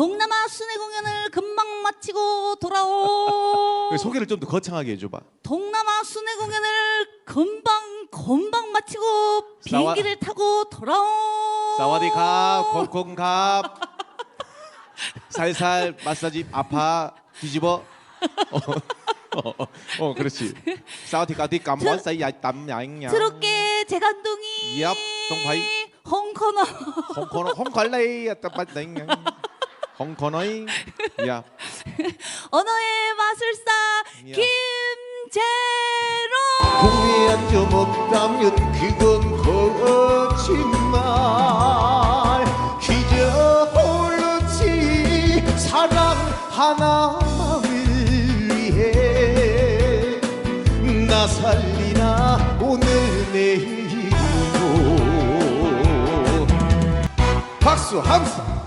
동남아 순회 공연을 금방 마치고 돌아오. 그 소개를 좀 더 거창하게 해줘봐. 동남아 순회 공연을 금방 금방 마치고 사와- 비행기를 타고 돌아오. 사와디캅, 콩콩캅. 살살 마사지 아파 뒤집어. 어, 어, 어, 어 그렇지. 사와디캅 깜번 사이 땀양양. 트롯계 재간둥이. 얍, 동파이. 홍코너. 홍코노 홍갈레이 따빠땡양. 홍코노이. 야. 언어의 마술사 야. 김재로. 구미한 점 없다면 그건 거짓말 기저 홀로지 사랑 하나만을 위해 나 살리나 오늘 내일도 박수 함성